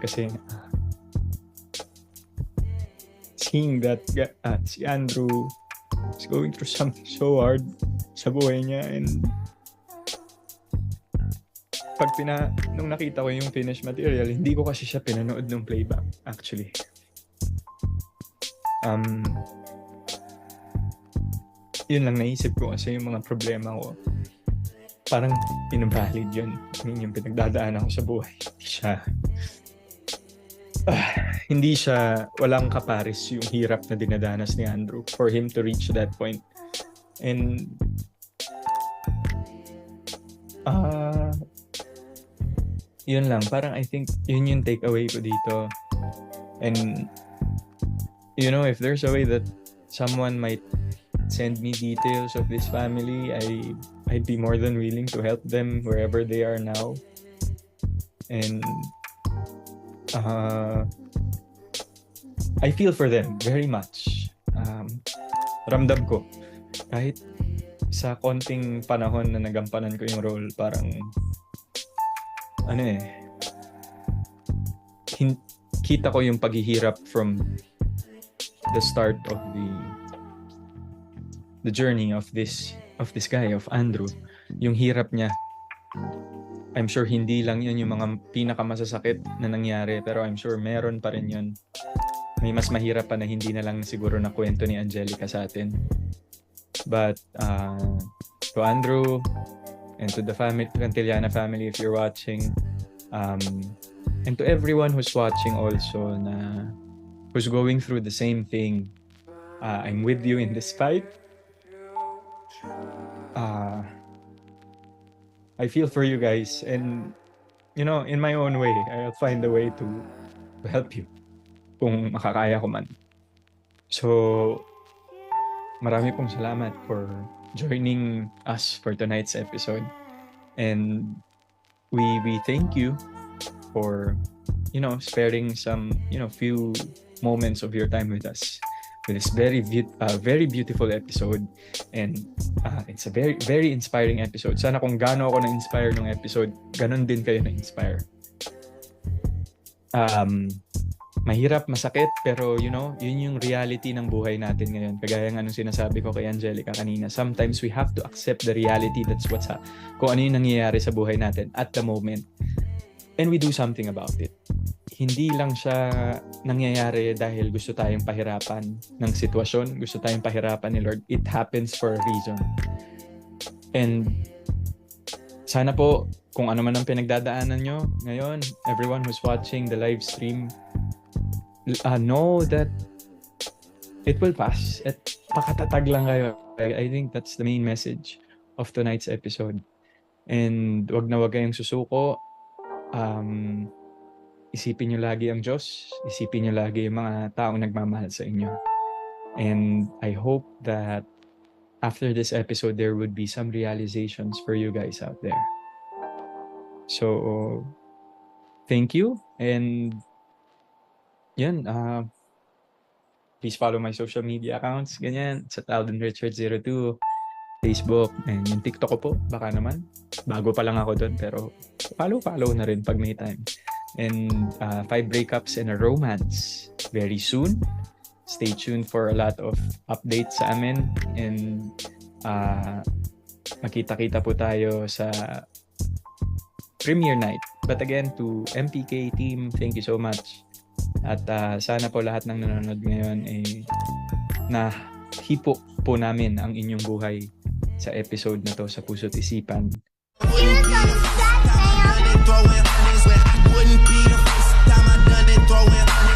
kasi seeing that ah, si Andrew is going through something so hard sa buhay niya and pag pina, nung nakita ko yung finished material, hindi ko kasi siya pinanood ng playback, actually. Um, yun lang naisip ko kasi yung mga problema ko, parang invalid yun. Yun yung pinagdadaan ako sa buhay. Hindi siya, hindi siya, walang kaparis yung hirap na dinadanas ni Andrew for him to reach that point. And, ah, yun lang. Parang I think yun yung takeaway ko dito. And, you know, if there's a way that someone might send me details of this family, I, I'd be more than willing to help them wherever they are now. And, uh, I feel for them very much. Um, ramdam ko. Kahit sa konting panahon na nagampanan ko yung role, parang ano eh, hin- kita ko yung paghihirap from the start of the the journey of this of this guy of Andrew yung hirap niya I'm sure hindi lang yun yung mga pinakamasasakit na nangyari pero I'm sure meron pa rin yun may mas mahirap pa na hindi na lang siguro na kwento ni Angelica sa atin but uh, to Andrew and to the family, Cantillana family if you're watching. Um, and to everyone who's watching also na who's going through the same thing. Uh, I'm with you in this fight. Uh, I feel for you guys and you know, in my own way, I'll find a way to, to help you kung makakaya ko man. So, marami pong salamat for joining us for tonight's episode. And we we thank you for you know sparing some you know few moments of your time with us with this very beau- uh, very beautiful episode and uh, it's a very very inspiring episode sana kung gaano ako na-inspire nung episode ganon din kayo na-inspire um mahirap, masakit, pero you know, yun yung reality ng buhay natin ngayon. Kagaya ng anong sinasabi ko kay Angelica kanina, sometimes we have to accept the reality that's what's ha- kung ano yung nangyayari sa buhay natin at the moment. And we do something about it. Hindi lang siya nangyayari dahil gusto tayong pahirapan ng sitwasyon, gusto tayong pahirapan ni Lord. It happens for a reason. And sana po, kung ano man ang pinagdadaanan nyo ngayon, everyone who's watching the live stream, uh, know that it will pass at pakatatag lang kayo. I, think that's the main message of tonight's episode. And wag na wag kayong susuko. Um, isipin nyo lagi ang Diyos. Isipin nyo lagi yung mga taong nagmamahal sa inyo. And I hope that after this episode, there would be some realizations for you guys out there. So, thank you. And yan, uh, please follow my social media accounts, ganyan, sa Talden Richard 02, Facebook, and yung TikTok ko po, baka naman. Bago pa lang ako doon, pero follow-follow na rin pag may time. And uh, five breakups and a romance very soon. Stay tuned for a lot of updates sa amin. And uh, makita-kita po tayo sa premiere night. But again, to MPK team, thank you so much. At uh, sana po lahat ng nanonood ngayon ay na hipo po namin ang inyong buhay sa episode na to sa Puso't Isipan. throwing hundreds when I wouldn't be the first time I done it, throwing hundreds.